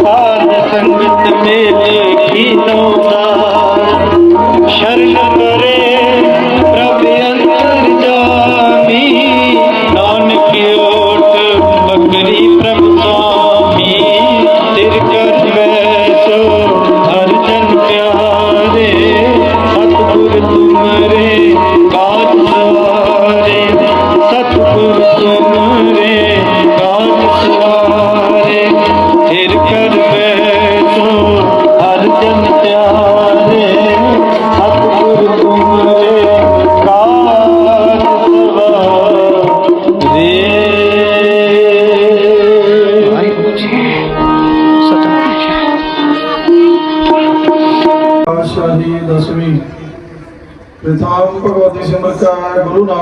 ਸਾਧ ਸੰਗਤ ਮੇਲੇ ਕੀਨੋ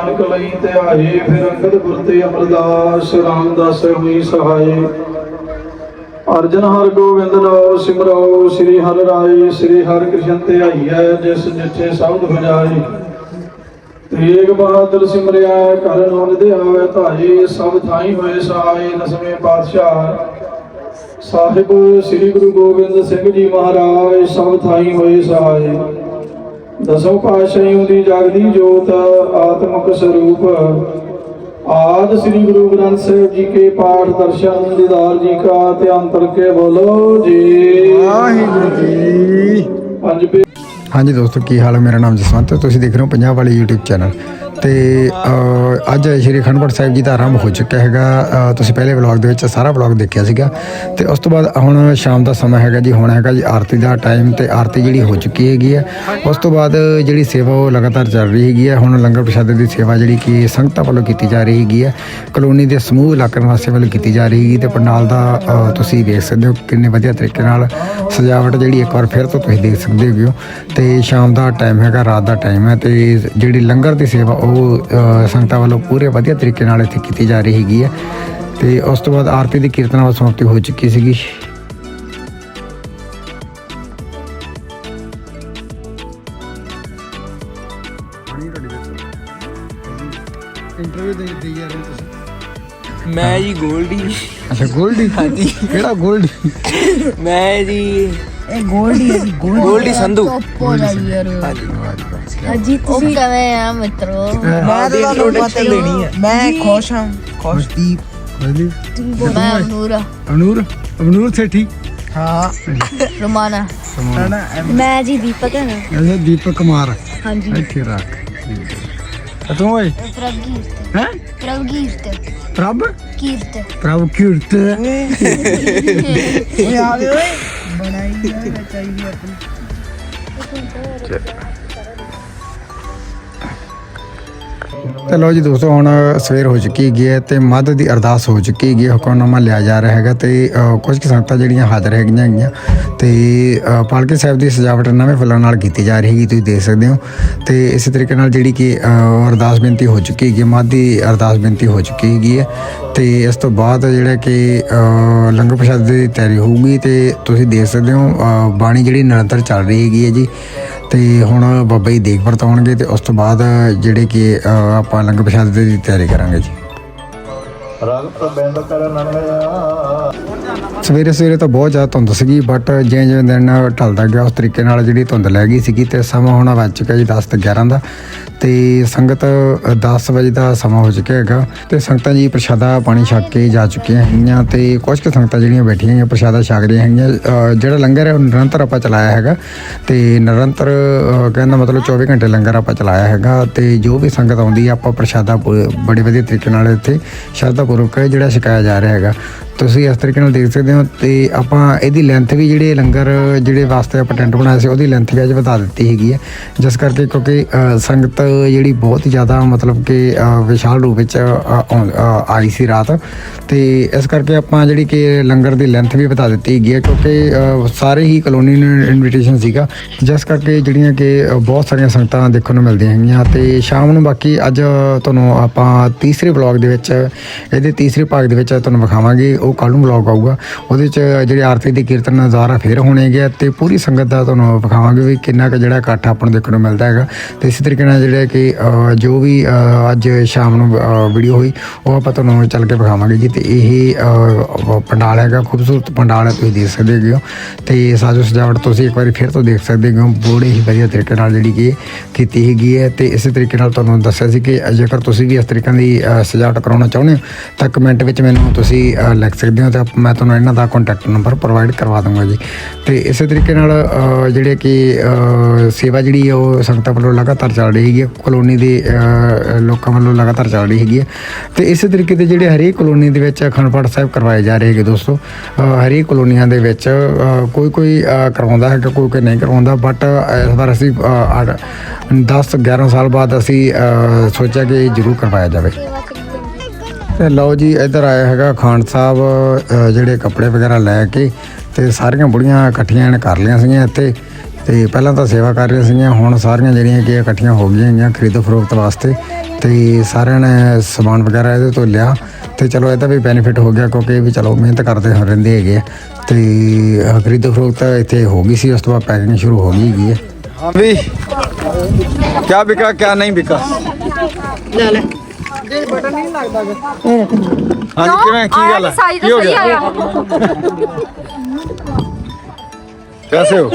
ਨਾਨਕ ਲਈ ਧਿਆਏ, ਫਿਰ ਅੰਗਦ ਗੁਰ ਤੇ ਅਮਰਦਾਸ ਰਾਮਦਾਸ ਹੋਈ ਸਹਾਏ। ਅਰਜਨ ਹਰ ਗੋਬਿੰਦ ਨਾਮ ਸਿਮਰੋ ਸ੍ਰੀ ਹਰਿ ਰਾਏ, ਸ੍ਰੀ ਹਰਿ ਕ੍ਰਿਸ਼ਨ ਧਿਆਈਐ ਜਿਸ ਜਿੱਥੇ ਸ਼ਬਦ ਬਜਾਏ ਤੇਗ ਬਹਾਦਰ ਸਿਮਰਿਆ, ਕਰ ਨਾਮ ਦੇ ਆਵੇ ਧਾਏ, ਸਭ ਥਾਈ ਹੋਏ ਸਹਾਏ ਦਸਵੇਂ ਪਾਤਸ਼ਾਹ। ਸਾਹਿਬ, ਸ੍ਰੀ ਗੁਰੂ ਗੋਬਿੰਦ ਸਿੰਘ ਜੀ ਮਹਾਰਾਜ, ਸਭ ਥਾਈ ਹੋਏ ਸਹਾਏ ਦਸੋਂ ਪਾਤਸ਼ਾਹੀਆਂ ਦੀ ਜਗਦੀ ਜੋਤ ਆਤਮਿਕ ਸਰੂਪ। ਆਦ ਸ੍ਰੀ ਗੁਰੂ ਗ੍ਰੰਥ ਸਾਹਿਬ ਜੀ ਕੇ ਪਾਠ ਦਰਸ਼ਨ ਦੀਦਾਰ ਜੀ ਕਾ ਧਿਆਨ ਕਰਕੇ ਬੋਲੋ ਜੀ। ਵਾਹਿਗੁਰੂ ਜੀ। ਪੰਜ ਹਾਂਜੀ ਦੋਸਤੋ ਕੀ ਹਾਲ ਹੈ? ਮੇਰਾ ਨਾਮ ਜਸਵੰਤ ਤੁਸੀਂ ਦੇਖ ਰਹੇ ਹੋ ਪੰਜਾਬ ਵਾਲੀ YouTube ਚੈਨਲ ਤੇ ਅੱਜ ਸ਼੍ਰੀ ਅਖੰਡ ਪਾਠ ਸਾਹਿਬ ਜੀ ਦਾ ਆਰੰਭ ਹੋ ਚੁੱਕਾ ਹੈਗਾ। ਤੁਸੀਂ ਪਹਿਲੇ ਵਲੌਗ ਦੇ ਵਿੱਚ ਸਾਰਾ ਵਲੌਗ ਦੇਖਿਆ ਸੀਗਾ। ਤੇ ਉਸ ਤੋਂ ਬਾਅਦ ਹੁਣ ਸ਼ਾਮ ਦਾ ਸਮਾਂ ਹੈਗਾ ਜੀ, ਹੁਣ ਹੈਗਾ ਜੀ ਆਰਤੀ ਦਾ ਟਾਈਮ ਤੇ ਆਰਤੀ ਜਿਹੜੀ ਹੋ ਚੁੱਕੀ ਹੈਗੀ ਹੈ ਉਸ ਤੋਂ ਬਾਅਦ ਜਿਹੜੀ ਸੇਵਾ ਉਹ ਲਗਾਤਾਰ ਚੱਲ ਰਹੀ ਹੈਗੀ ਹੈ ਹੁਣ ਲੰਗਰ ਪ੍ਰਸ਼ਾਦੇ ਦੀ ਸੇਵਾ ਜਿਹੜੀ ਕਿ ਸੰਗਤਾਂ ਵੱਲੋਂ ਕੀਤੀ ਜਾ ਰਹੀ ਹੈਗੀ ਹੈ ਕਲੋਨੀ ਦੇ ਸਮੂਹ ਇਲਾਕੇ ਵਾਸੀਆਂ ਵੱਲੋਂ ਕੀਤੀ ਜਾ ਰਹੀ ਹੈਗੀ ਤੇ ਪੰਡਾਲ ਦਾ ਤੁਸੀਂ ਦੇਖ ਸਕਦੇ ਹੋ ਕਿੰਨੇ ਵਧੀਆ ਤਰੀਕੇ ਨਾਲ ਸਜਾਵਟ ਜਿਹੜੀ ਇੱਕ ਵਾਰ ਫਿਰ ਤੋਂ ਤੁਸੀਂ ਦੇਖ ਸਕਦੇ ਹੋ। ਤੇ ਸ਼ਾਮ ਦਾ ਟਾਈਮ ਹੈਗਾ, ਰਾਤ ਦਾ ਟਾਈਮ ਹੈ ਤੇ ਜਿਹੜੀ ਲੰਗਰ ਦੀ ਸੇਵਾ ਉਹ ਸੰਗਤਾਂ ਵੱਲੋਂ ਪੂਰੇ ਵਧੀਆ ਤਰੀਕੇ ਨਾਲ ਇੱਥੇ ਕੀਤੀ ਜਾ ਰਹੀ ਹੈਗੀ ਹੈ। ਤੇ ਉਸ ਤੋਂ ਬਾਅਦ ਆਰਤੀ ਦੀ ਕੀਰਤਨ ਨਾਲ ਸਮਾਪਤੀ ਹੋ ਚੁੱਕੀ ਸੀਗੀ। ਇੰਟਰਵਿਊ ਦੇ ਦੇ ਯਾਰ ਤੁਸੀਂ ਮੈਂ ਜੀ ਗੋਲਡੀ। ਅੱਛਾ ਗੋਲਡੀ? ਹਾਂਜੀ। ਕਿਹੜਾ ਗੋਲਡੀ? ਮੈਂ ਜੀ ਇਹ ਗੋਲਡੀ ਹੈ ਗੋਲਡੀ। ਸੰਧੂ। ਹਾਂਜੀ। ਤੁਸੀਂ ਕਿਵੇਂ ਆ ਮਿੱਤਰੋ? ਮੈਂ ਤਾਂ ਤੁਹਾਨੂੰ ਪਤਾ ਲੈਣੀ ਹੈ ਮੈਂ ਖੁਸ਼ ਹਾਂ। ਖੁਸ਼ਦੀਪ ਗੋਲਡੀ ਮੈਂ ਨੂਰਾ ਅਨੂਰ ਅਨੂਰ? ਸੇਠੀ? ਹਾਂ। ਰਮਾਨਾ। ਮੈਂ ਜੀ ਦੀਪਕ ਹੈ ਨਾ। ਅੱਛਾ ਦੀਪਕ ਕੁਮਾਰ। ਹਾਂਜੀ। ਇੱਥੇ ਰੱਖ। ਤੇ ਤੂੰ ਓਏ। ਪ੍ਰਭ ਕੀਰਤ। ਹੈ? ਪ੍ਰਭ ਕੀਰਤ। ਪ੍ਰਭ? ਕੀਰਤ। ਪ੍ਰਭ ਕੀਰਤ। ਓਏ ਆ ਗਏ ਓਏ। चाहिए अपन ठीक है ਤੇ ਲੋ ਜੀ ਦੋਸਤੋ ਹੁਣ ਸਵੇਰ ਹੋ ਚੁੱਕੀ ਹੈਗੀ ਹੈ ਤੇ ਮੱਧ ਦੀ ਅਰਦਾਸ ਹੋ ਚੁੱਕੀ ਹੈਗੀ ਹੈ ਹੁਕਮਨਾਮਾ ਲਿਆ ਜਾ ਰਿਹਾ ਹੈਗਾ ਤੇ ਕੁਝ ਕੁ ਸੰਗਤਾਂ ਜਿਹੜੀਆਂ ਹਾਜ਼ਰ ਹੈਗੀਆਂ ਹੈਗੀਆਂ ਤੇ ਅ, ਪਾਲਕੀ ਸਾਹਿਬ ਦੀ ਸਜਾਵਟ ਨਵੇਂ ਫੁੱਲਾਂ ਨਾਲ ਕੀਤੀ ਜਾ ਰਹੀ ਹੈਗੀ ਤੁਸੀਂ ਦੇਖ ਸਕਦੇ ਹੋ ਤੇ ਇਸੇ ਤਰੀਕੇ ਨਾਲ ਜਿਹੜੀ ਕਿ ਅਰਦਾਸ ਬੇਨਤੀ ਹੋ ਚੁੱਕੀ ਹੈਗੀ ਹੈ ਮੱਧ ਦੀ ਅਰਦਾਸ ਬੇਨਤੀ ਹੋ ਚੁੱਕੀ ਹੈਗੀ ਹੈ ਤੇ ਇਸ ਤੋਂ ਬਾਅਦ ਜਿਹੜਾ ਕਿ ਲੰਗਰ ਪ੍ਰਸ਼ਾਦ ਦੀ ਤਿਆਰੀ ਹੋਊਗੀ ਤੇ ਤੁਸੀਂ ਦੇਖ ਸਕਦੇ ਹੋ ਬਾਣੀ ਜਿਹੜੀ ਨਿਰੰਤਰ ਚੱਲ ਰਹੀ ਹੈਗੀ ਹੈ ਜੀ। ਤੇ ਹੁਣ ਬਾਬਾ ਜੀ ਦੇਖ ਵਰਤਾਉਣਗੇ ਤੇ ਉਸ ਤੋਂ ਬਾਅਦ ਜਿਹੜੇ ਕਿ ਆਪਾਂ ਲੰਗਰ ਪ੍ਰਸ਼ਾਦ ਦੀ ਤਿਆਰੀ ਕਰਾਂਗੇ ਜੀ। ਰਗਤ ਬਿੰਦ ਕਰਨ ਨੰਗਿਆ ਸਵੇਰੇ ਸਵੇਰੇ ਤਾਂ ਬਹੁਤ ਜ਼ਿਆਦਾ ਧੁੰਦ ਸੀਗੀ ਬਟ ਜਿਵੇਂ ਜਿਵੇਂ ਦਿਨ ਢਲਦਾ ਗਿਆ ਉਸ ਤਰੀਕੇ ਨਾਲ ਜਿਹੜੀ ਧੁੰਦ ਲੈ ਗਈ ਸੀਗੀ ਤੇ ਸਮਾਂ ਹੋਣਾ ਵੱਜ ਚੁੱਕਾ ਜੀ 10 ਤੇ 11 ਦਾ ਤੇ ਸੰਗਤ ਅ, 10 ਵਜੇ ਦਾ ਸਮਾਂ ਹੋ ਚੁੱਕਿਆ ਹੈਗਾ ਤੇ ਸੰਗਤਾਂ ਜੀ ਪ੍ਰਸ਼ਾਦਾ ਪਾਣੀ ਛਕ ਕੇ ਜਾ ਚੁੱਕੀਆਂ ਹੈਗੀਆਂ ਤੇ ਕੁਝ ਕੁ ਸੰਗਤਾਂ ਜਿਹੜੀਆਂ ਬੈਠੀਆਂ ਹੈਗੀਆਂ ਪ੍ਰਸ਼ਾਦਾ ਛਕ ਰਹੀਆਂ ਹੈਗੀਆਂ ਜਿਹੜਾ ਲੰਗਰ ਹੈ ਉਹ ਨਿਰੰਤਰ ਆਪਾਂ ਚਲਾਇਆ ਹੈਗਾ ਤੇ ਨਿਰੰਤਰ ਕਹਿੰਦਾ ਮਤਲਬ 24 ਘੰਟੇ ਲੰਗਰ ਆਪਾਂ ਚਲਾਇਆ ਹੈਗਾ ਤੇ ਜੋ ਵੀ ਸੰਗਤ ਆਉਂਦੀ ਹੈ ਆਪਾਂ ਪ੍ਰਸ਼ਾਦਾ ਪੂ- ਬੜੇ ਵਧੀਆ ਤਰੀਕੇ ਨਾਲ ਇੱਥੇ ਸ਼ਰਧਾ ਪੂਰਵਕ ਜਿਹੜਾ ਛਕਾਇਆ ਜਾ ਰਿਹਾ ਹੈਗਾ। ਤੁਸੀਂ ਇਸ ਤਰੀਕੇ ਨਾਲ ਦੇਖ ਸਕਦੇ ਹੋ ਤੇ ਆਪਾਂ ਇਹਦੀ ਲੈਂਥ ਵੀ ਜਿਹੜੇ ਲੰਗਰ ਜਿਹੜੇ ਵਾਸਤੇ ਆਪਾਂ ਟੈਂਟ ਬਣਾਇਆ ਸੀ, ਉਹਦੀ ਲੈਂਥ ਵੀ ਅੱਜ ਵਧਾ ਦਿੱਤੀ ਹੈਗੀ ਹੈ। ਜਿਸ ਕਰਕੇ ਕਿਉਂਕਿ ਸੰਗਤ ਜਿਹੜੀ ਬਹੁਤ ਜ਼ਿਆਦਾ ਮਤਲਬ ਕਿ ਵਿਸ਼ਾਲ ਰੂਪ ਵਿੱਚ ਆਉਂ- ਆਈ ਸੀ ਰਾਤ। ਤੇ ਇਸ ਕਰਕੇ ਆਪਾਂ ਜਿਹੜੀ ਕਿ ਲੰਗਰ ਦੀ ਲੈਂਥ ਵੀ ਵਧਾ ਦਿੱਤੀ ਹੈਗੀ ਹੈ, ਕਿਉਂਕਿ ਸਾਰੇ ਹੀ ਕਲੋਨੀ ਨੂੰ ਇਨਵੀਟੇਸ਼ਨ ਸੀਗਾ। ਜਿਸ ਕਰਕੇ ਜਿਹੜੀਆਂ ਕਿ ਬਹੁਤ ਸਾਰੀਆਂ ਸੰਗਤਾਂ ਦੇਖਣ ਨੂੰ ਮਿਲਦੀਆਂ ਹੈਗੀਆਂ। ਤੇ ਸ਼ਾਮ ਨੂੰ ਬਾਕੀ ਅੱਜ ਤੁਹਾਨੂੰ ਆਪਾਂ ਤੀਸਰੇ ਬਲੌਗ ਦੇ ਵਿੱਚ, ਇਹਦੇ ਤੀਸਰੇ ਭਾਗ ਦੇ ਵਿੱਚ ਤੁਹਾਨੂੰ ਵਿਖਾਵਾਂਗੇ। ਉਹ ਕੱਲ ਨੂੰ ਵਲੌਗ ਆਊਗਾ। ਉਹਦੇ ਚ ਜਿਹੜੀ ਆਰਤੀ ਦੀ ਕੀਰਤਨ ਨਜ਼ਾਰਾ ਫੇਰ ਹੋਣੇ ਗਿਆ ਤੇ ਪੂਰੀ ਸੰਗਤ ਦਾ ਤੁਹਾਨੂੰ ਵਿਖਾਵਾਂਗੇ ਵੀ ਕਿੰਨਾ ਕੁ ਜਿਹੜਾ ਇਕੱਠ ਆਪਾਂ ਨੂੰ ਦੇਖਣ ਨੂੰ ਮਿਲਦਾ ਹੈਗਾ। ਤੇ ਇਸੇ ਤਰੀਕੇ ਨਾਲ ਜਿਹੜਾ ਕਿ ਜੋ ਵੀ ਅੱਜ ਸ਼ਾਮ ਨੂੰ ਵੀਡੀਓ ਹੋਈ ਉਹ ਆਪਾਂ ਤੁਹਾਨੂੰ ਚੱਲ ਕੇ ਵਿਖਾਵਾਂਗੇ ਜੀ। ਤੇ ਇਹ ਪੰਡਾਲ ਹੈਗਾ ਖੂਬਸੂਰਤ ਪੰਡਾਲ ਹੈ ਤੁਸੀਂ ਦੇਖ ਸਕਦੇ ਹੈਗੇ ਹੋ। ਤੇ ਸਾਜੋ ਸਜਾਵਟ ਤੁਸੀਂ ਇੱਕ ਵਾਰੀ ਫਿਰ ਤੋਂ ਦੇਖ ਸਕਦੇ ਹੋ। ਬੜੇ ਹੀ ਵਧੀਆ ਤਰੀਕੇ ਨਾਲ ਜਿਹੜੀ ਕਿ ਕੀਤੀ ਹੈਗੀ ਹੈ। ਤੇ ਇਸੇ ਤਰੀਕੇ ਨਾਲ ਤੁਹਾਨੂੰ ਦੱਸਿਆ ਸੀ ਕਿ ਜੇਕਰ ਤੁਸੀਂ ਵੀ ਇਸ ਤਰੀਕੇ ਦੀ ਸਜਾਵਟ ਕਰਾਉਣਾ ਚਾਹੁੰਦੇ ਹੋ ਤਾਂ ਕਮੈਂਟ ਵਿੱਚ ਮੈਨੂੰ ਤੁਸੀਂ ਅ, ਲਿਖ ਸਕਦੇ ਹੋ ਤੇ ਮੈਂ ਤੁਹਾਨੂੰ ਇਹਨਾਂ ਦਾ ਕੰਟੈਕਟ ਨੰਬਰ ਪ੍ਰੋਵਾਈਡ ਕਰਵਾ ਦੂੰਗਾ ਜੀ। ਤੇ ਇਸੇ ਤਰੀਕੇ ਨਾਲ ਜਿਹੜੇ ਕਿ ਸੇਵਾ ਜਿਹੜੀ ਹੈ ਉਹ ਸੰਗਤਾਂ ਵੱਲੋਂ ਲਗਾਤਾਰ ਚੱਲ ਰਹੀ ਹੈਗੀ ਹੈ ਕਲੋਨੀ ਦੇ ਲੋਕਾਂ ਵੱਲੋਂ ਲਗਾਤਾਰ ਚੱਲ ਰਹੀ ਹੈਗੀ ਹੈ ਤੇ ਇਸੇ ਤਰੀਕੇ ਦੇ ਜਿਹੜੇ ਹਰੇਕ ਕਲੋਨੀ ਦੇ ਵਿੱਚ ਅਖੰਡ ਪਾਠ ਸਾਹਿਬ ਕਰਵਾਏ ਜਾ ਰਹੇ ਹੈਗੇ ਦੋਸਤੋ ਹਰੇਕ ਕਲੋਨੀਆਂ ਦੇ ਵਿੱਚ ਕੋਈ ਕੋਈ ਕਰਵਾਉਂਦਾ ਹੈਗਾ, ਕੋਈ ਕੋਈ ਨਹੀਂ ਕਰਵਾਉਂਦਾ। ਬਟ ਇਸ ਵਾਰ ਅਸੀਂ 10 11 ਸਾਲ ਬਾਅਦ ਅਸੀਂ ਸੋਚਿਆ ਕਿ ਜ਼ਰੂਰ ਕਰਵਾਇਆ ਜਾਵੇ। ਤੇ ਲਓ ਜੀ ਇੱਧਰ ਆਇਆ ਹੈਗਾ ਖਾਨ ਸਾਹਿਬ ਜਿਹੜੇ ਕੱਪੜੇ ਵਗੈਰਾ ਲੈ ਕੇ ਤੇ ਸਾਰੀਆਂ ਬੁੜੀਆਂ ਇਕੱਠੀਆਂ ਨੇ ਕਰ ਲਿਆ ਸੀਗੀਆਂ ਇੱਥੇ ਤੇ ਪਹਿਲਾਂ ਤਾਂ ਸੇਵਾ ਕਰ ਰਹੀਆਂ ਸੀਗੀਆਂ ਹੁਣ ਸਾਰੀਆਂ ਜਿਹੜੀਆਂ ਕਿ ਇਕੱਠੀਆਂ ਹੋ ਗਈਆਂ ਹੈਗੀਆਂ ਖਰੀਦੋ ਫਰੋਖਤ ਵਾਸਤੇ ਤੇ ਸਾਰਿਆਂ ਨੇ ਸਮਾਨ ਵਗੈਰਾ ਇਹਦੇ ਤੋਂ ਲਿਆ ਤੇ ਚਲੋ ਇਹਦਾ ਵੀ ਬੈਨੀਫਿਟ ਹੋ ਗਿਆ ਕਿਉਂਕਿ ਇਹ ਵੀ ਚਲੋ ਮਿਹਨਤ ਕਰਦੇ ਹੋ ਰਹਿੰਦੇ ਹੈਗੇ ਆ। ਤੇ ਖਰੀਦੋ ਫਰੋਖਤ ਇੱਥੇ ਹੋ ਗਈ ਸੀ ਉਸ ਤੋਂ ਬਾਅਦ ਪੈਕਿੰਗ ਸ਼ੁਰੂ ਹੋ ਗਈ ਹੈਗੀ ਹੈ हाँ ਤੇ ਬਟਨ ਨਹੀਂ ਲੱਗਦਾ ਹਾਂਜੀ ਕਿਵੇਂ ਕੀ ਗੱਲ ਹੈ ਸਾਈਜ਼ ਤਾਂ ਕੈਸੇ ਹੋ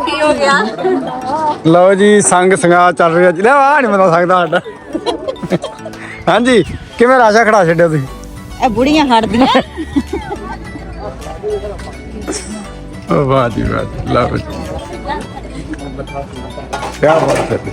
ਕੀ ਹੋ ਗਿਆ? ਲਓ ਜੀ ਸੰਗ ਸੰਗਾ ਚੱਲ ਰਿਹਾ ਜੀ। ਲੈ ਆ ਨਹੀਂ ਮੈਨੂੰ ਸਕਦਾ ਸਾਡਾ। ਹਾਂਜੀ ਕਿਵੇਂ ਰਾਜਾ ਖੜਾ ਛੱਡਿਆ ਤੁਸੀਂ? ਇਹ ਬੁੜੀਆਂ ਹਟਦੀਆਂ। ਵਾਹ ਜੀ ਵਾਹ ਲਓ ਜੀ। ਕੀ ਬਾਤ ਕਰਦੇ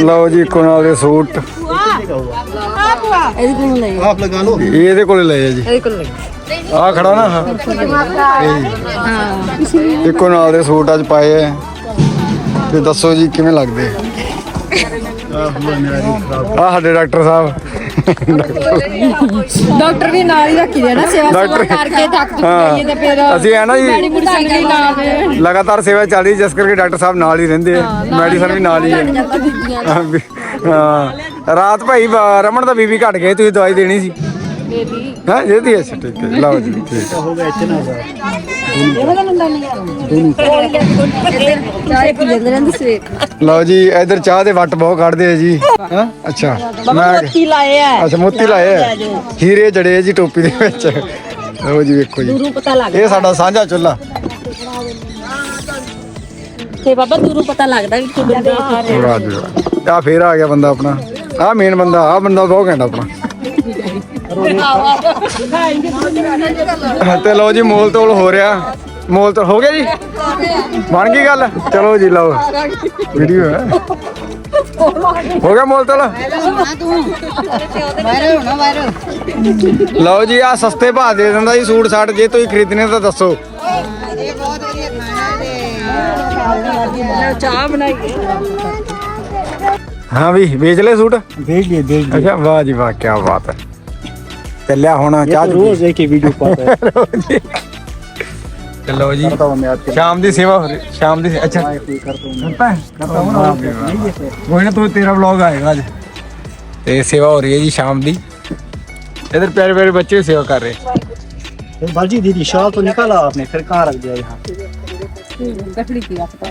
ਲਓ ਜੀ ਕੋਨਾਲ ਦੇ ਸੂਟ। ਇਹਦੇ ਕੋਲ ਲੈ ਇਹ ਇਹਦੇ ਕੋਲੇ ਲਏ ਆ ਜੀ। ਇਹਦੇ ਕੋਲ ਲੈ ਆ ਖੜਾ ਨਾ। ਇਹ ਇੱਕੋ ਨਾਲ ਦੇ ਸੂਟ ਅੱਜ ਪਾਏ ਐ ਤੇ ਦੱਸੋ ਜੀ ਕਿਵੇਂ ਲੱਗਦੇ? ਆ ਸਾਡੇ ਡਾਕਟਰ ਸਾਹਿਬ। ਡਾਕਟਰ ਵੀ ਨਾਲ ਹੀ ਰੱਖੀ ਦੇ ਨਾ ਸੇਵਾ ਸੁਵਾ ਕਰਕੇ ਥੱਕ ਚੁੱਕ ਹਾਂ। ਤੇ ਫਿਰ ਅਸੀਂ ਐ ਨਾ ਜੀ ਦੇ ਲਗਾਤਾਰ ਸੇਵਾ ਚੱਲ ਰਹੀ ਜਿਸ ਕਰਕੇ ਡਾਕਟਰ ਸਾਹਿਬ ਨਾਲ ਹੀ ਰਹਿੰਦੇ ਆ। ਮੈਡੀਸਨ ਵੀ ਨਾਲ ਹੀ ਹੈ। ਹਾਂ ਵੀ- ਹਾਂ। ਰਾਤ ਭਾਈ ਬ- ਰਮਨ ਦਾ ਬੀਬੀ ਘਟ ਗਏ ਤੁਸੀਂ ਦਵਾਈ ਦੇਣੀ ਸੀ? ਹਾਂ ਜਿਹਦੀ ਅੱਛਾ ਠੀਕ ਹੈ ਲਓ ਜੀ ਠੀਕ ਹੈ। ਚਾਹ ਪੀ ਲੈਂਦੇ ਰਹਿੰਦੇ ਸਵੇਰ ਲਓ ਜੀ ਇਧਰ ਚਾਹ ਦੇ ਵੱਟ ਬਹੁਤ ਕੱਢਦੇ ਆ ਜੀ। ਹਾਂ? ਅੱਛਾ। ਮੈਂ ਮੋਤੀ ਲਾਏ ਆ। ਅੱਛਾ ਮੋਤੀ ਲਾਏ ਆ। ਹੀਰੇ ਜੜੇ ਆ ਜੀ ਟੋਪੀ ਦੇ ਵਿੱਚ। ਲਓ ਜੀ ਵੇਖੋ ਜੀ। ਦੂਰੋਂ ਪਤਾ ਲੱਗ ਇਹ ਸਾਡਾ ਸਾਂਝਾ ਚੁੱਲ੍ਹਾ ਤੇ ਬਾਬਾ ਦੂਰੋਂ ਪਤਾ ਲੱਗਦਾ ਵੀ ਕਿ ਬੰਦਾ ਆ ਫੇਰ ਆ ਗਿਆ ਬੰਦਾ ਆਪਣਾ। ਆ ਮੇਨ ਬੰਦਾ ਆ ਬੰਦਾ ਬਹੁਤ ਘੈਂਟ ਆਪਣਾ। ਤੇ ਲਓ ਜੀ ਮੋਲ ਤੋਲ ਹੋ ਰਿਹਾ। ਮੋਲ ਤੋਲ ਹੋ ਗਿਆ ਜੀ? ਬਣ ਗਈ ਗੱਲ? ਚਲੋ ਜੀ ਲਓ। ਵੀਡੀਓ ਹੈ। ਹੋ ਗਿਆ ਮੋਲ ਤੋਲ? ਲਓ ਜੀ ਆ ਸਸਤੇ ਭਾਅ ਦੇ ਦਿੰਦਾ ਜੀ ਸੂਟ ਸਾਟ। ਜੇ ਤੁਸੀਂ ਖਰੀਦਣੇ ਤਾਂ ਦੱਸੋ। ਚਾਹ ਹਾਂ ਵੀ ਵੇਚ ਲੈ ਸੂਟ? ਵੇਚ ਲਈ ਵੇਚ ਅੱਛਾ ਵਾਹ ਜੀ ਵਾਹ ਕੀ ਬਾਤ ਹੈ। ਚੱਲਿਆ ਹੁਣ ਚਾਹ ਰੋਜ਼ ਇੱਕ ਵੀਡੀਓ ਪਾਤਾ ਚਲੋ ਜੀ ਸ਼ਾਮ ਦੀ ਸੇਵਾ ਹੋ ਰਹੀ ਸ਼ਾਮ ਦੀ ਅੱਛਾ ਕਰਤਾ ਹੂੰ ਕੋਈ ਨਾ ਤੂੰ ਤੇਰਾ ਵਲੌਗ ਆਏਗਾ ਅੱਜ ਤੇ ਸੇਵਾ ਹੋ ਰਹੀ ਹੈ ਜੀ ਸ਼ਾਮ ਦੀ ਇਧਰ ਪਿਆਰੇ ਪਿਆਰੇ ਬੱਚੇ ਵੀ ਸੇਵਾ ਕਰ ਰਹੇ बाजी दीदी शाल तो निकाला आपने फिर कहाँ रख दिया यहाँ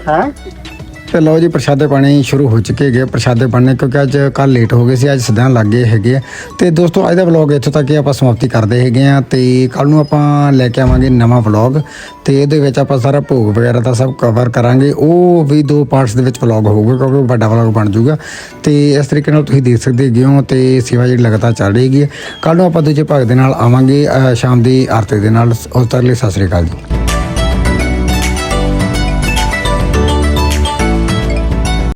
हैं ਤੇ ਲਓ ਜੀ, ਪ੍ਰਸ਼ਾਦੇ ਪਾਣੀ ਸ਼ੁਰੂ ਹੋ ਚੁੱਕੇ ਹੈਗੇ ਪ੍ਰਸ਼ਾਦੇ ਬਣਨੇ, ਕਿਉਂਕਿ ਅੱਜ ਕੱਲ ਲੇਟ ਹੋ ਗਏ ਸੀ, ਅੱਜ ਸਦਾਂ ਲੱਗ ਗਏ ਹੈਗੇ ਆ। ਤੇ ਦੋਸਤੋ, ਅੱਜ ਦਾ ਵਲੌਗ ਇੱਥੋਂ ਤੱਕ ਹੀ ਆਪਾਂ ਸਮਾਪਤੀ ਕਰਦੇ ਹੈਗੇ ਆ ਤੇ ਕੱਲ ਨੂੰ ਆਪਾਂ ਲੈ ਕੇ ਆਵਾਂਗੇ ਨਵਾਂ ਵਲੌਗ ਤੇ ਇਹਦੇ ਵਿੱਚ ਆਪਾਂ ਸਾਰਾ ਭੋਗ ਵਗੈਰਾ ਦਾ ਸਭ ਕਵਰ ਕਰਾਂਗੇ। ਉਹ ਵੀ ਦੋ ਪਾਰਟਸ ਦੇ ਵਿੱਚ ਵਲੌਗ ਹੋਊਗਾ, ਕਿਉਂਕਿ ਉਹ ਵੱਡਾ ਵਲੌਗ ਬਣ ਜਾਊਗਾ। ਤੇ ਇਸ ਤਰੀਕੇ ਨਾਲ ਤੁਸੀਂ ਦੇਖ ਸਕਦੇ ਹੈਗੇ ਹੋ ਤੇ ਸੇਵਾ ਜਿਹੜੀ ਲਗਾਤਾਰ ਚੱਲ ਰਹੀ ਹੈਗੀ ਕੱਲ ਨੂੰ ਆਪਾਂ ਦੂਜੇ ਭਾਗ ਦੇ ਨਾਲ ਆਵਾਂਗੇ ਸ਼ਾਮ ਦੀ ਆਰਤੀ ਦੇ ਨਾਲ। ਉਸ ਤੱਕ ਲਈ ਸਤਿ ਸ੍ਰੀ ਅਕਾਲ ਜੀ।